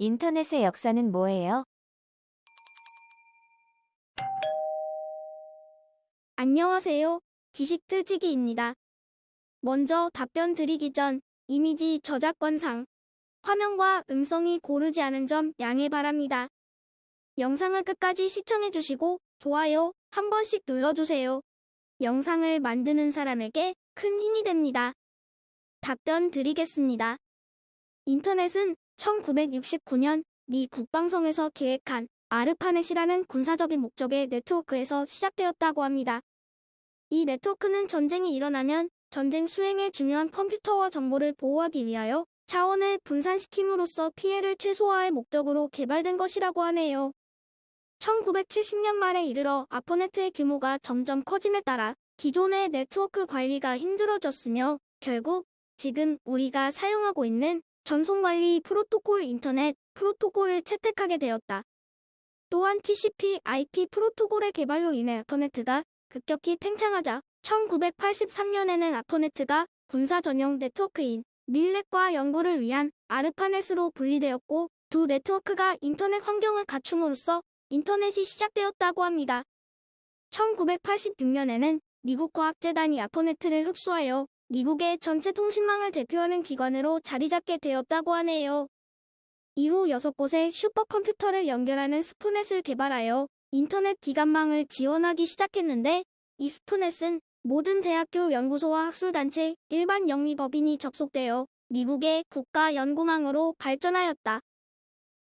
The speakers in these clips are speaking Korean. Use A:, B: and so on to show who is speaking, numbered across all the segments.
A: 인터넷의 역사는 뭐예요?
B: 안녕하세요. 지식틀치기입니다. 먼저 답변 드리기 전 이미지 저작권상 화면과 음성이 고르지 않은 점 양해 바랍니다. 영상을 끝까지 시청해주시고 좋아요 한 번씩 눌러주세요. 영상을 만드는 사람에게 큰 힘이 됩니다. 답변 드리겠습니다. 인터넷은 1969년 미 국방성에서 계획한 아르파넷이라는 군사적인 목적의 네트워크에서 시작되었다고 합니다. 이 네트워크는 전쟁이 일어나면 전쟁 수행에 중요한 컴퓨터와 정보를 보호하기 위하여 차원을 분산시킴으로써 피해를 최소화할 목적으로 개발된 것이라고 하네요. 1970년 말에 이르러 아포네트의 규모가 점점 커짐에 따라 기존의 네트워크 관리가 힘들어졌으며 결국 지금 우리가 사용하고 있는 전송관리 프로토콜 인터넷 프로토콜을 채택하게 되었다. 또한 TCP, IP 프로토콜의 개발로 인해 아포네트가 급격히 팽창하자 1983년에는 아포네트가 군사 전용 네트워크인 밀넷과 연구를 위한 아르파넷으로 분리되었고 두 네트워크가 인터넷 환경을 갖춤으로써 인터넷이 시작되었다고 합니다. 1986년에는 미국 과학재단이 아포네트를 흡수하여 미국의 전체 통신망을 대표하는 기관으로 자리 잡게 되었다고 하네요. 이후 6곳의 슈퍼컴퓨터를 연결하는 스푸넷을 개발하여 인터넷 기관망을 지원하기 시작했는데 이 스푸넷은 모든 대학교 연구소와 학술단체, 일반 영리법인이 접속되어 미국의 국가 연구망으로 발전하였다.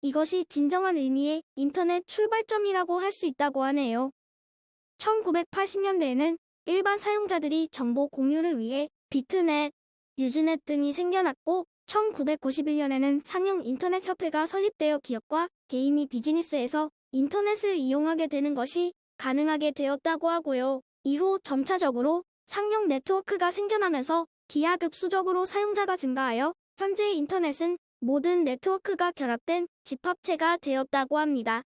B: 이것이 진정한 의미의 인터넷 출발점이라고 할 수 있다고 하네요. 1980년대에는 일반 사용자들이 정보 공유를 위해 비트넷, 유즈넷 등이 생겨났고 1991년에는 상용 인터넷 협회가 설립되어 기업과 개인이 비즈니스에서 인터넷을 이용하게 되는 것이 가능하게 되었다고 하고요. 이후 점차적으로 상용 네트워크가 생겨나면서 기하급수적으로 사용자가 증가하여 현재 인터넷은 모든 네트워크가 결합된 집합체가 되었다고 합니다.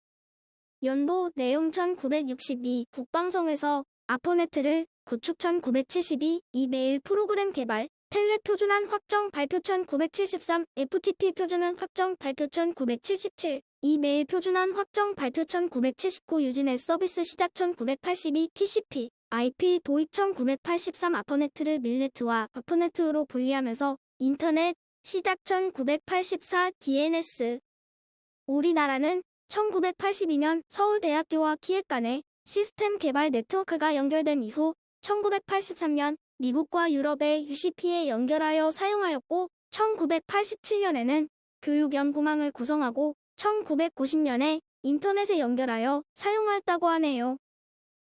B: 연도 내용 1962 국방성에서 아포네트를 구축 1972 이메일 프로그램 개발 텔넷 표준안 확정 발표 1973 FTP 표준안 확정 발표 1977 이메일 표준안 확정 발표 1979 유진의 서비스 시작 1982 TCP IP 도입 1983 아포네트를 밀네트와 아포네트로 분리하면서 인터넷 시작 1984 DNS 우리나라는 1982년 서울대학교와 키읔 간의 시스템 개발 네트워크가 연결된 이후 1983년 미국과 유럽의 UCP에 연결하여 사용하였고 1987년에는 교육연구망을 구성하고 1990년에 인터넷에 연결하여 사용하였다고 하네요.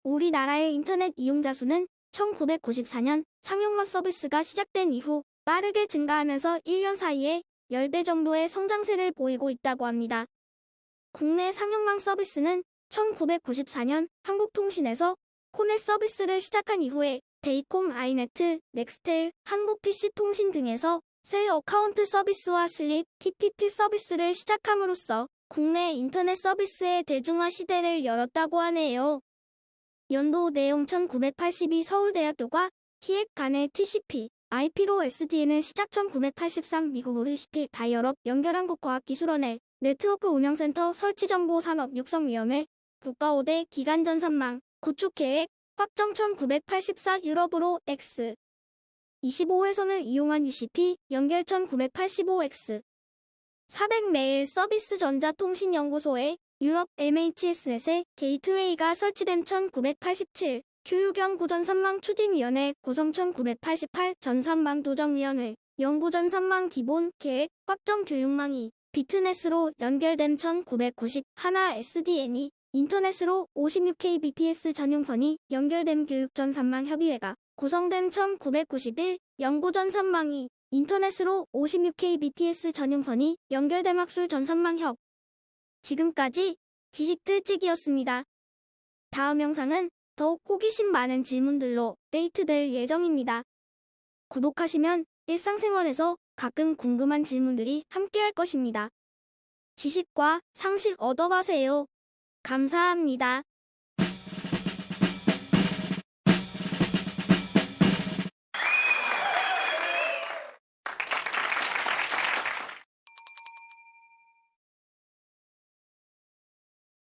B: 우리나라의 인터넷 이용자 수는 1994년 상용망 서비스가 시작된 이후 빠르게 증가하면서 1년 사이에 10배 정도의 성장세를 보이고 있다고 합니다. 국내 상용망 서비스는 1994년 한국통신에서 코넷 서비스를 시작한 이후에 데이콤 아이네트, 넥스텔, 한국PC통신 등에서 새 어카운트 서비스와 슬립, PPP 서비스를 시작함으로써 국내 인터넷 서비스의 대중화 시대를 열었다고 하네요. 연도 내용 1982 서울대학교가 키읔 간의 TCP, IP로 SDN을 시작 1983 미국 UCP 다이얼업 연결한국과학기술원의 네트워크 운영센터 설치정보산업 육성위원회 국가 5대 기간 전산망 구축 계획 확정 1984 유럽으로 X. 25회선을 이용한 UCP 연결 1985X 400 메일 서비스 전자통신연구소에 유럽 MHS넷의 게이트웨이가 설치된 1987 교육연구 전산망 추진위원회 구성 1988 전산망 도정위원회 연구 전산망 기본 계획 확정 교육망이 비트넷으로 연결된 1990 하나 SDN이 인터넷으로 56kbps 전용선이 연결된 교육전산망 협의회가 구성된 1991 연구전산망이 인터넷으로 56kbps 전용선이 연결된 학술 전산망 협 지금까지 지식틀찍이었습니다. 다음 영상은 더욱 호기심 많은 질문들로 데이트될 예정입니다. 구독하시면 일상생활에서 가끔 궁금한 질문들이 함께할 것입니다. 지식과 상식 얻어가세요. 감사합니다.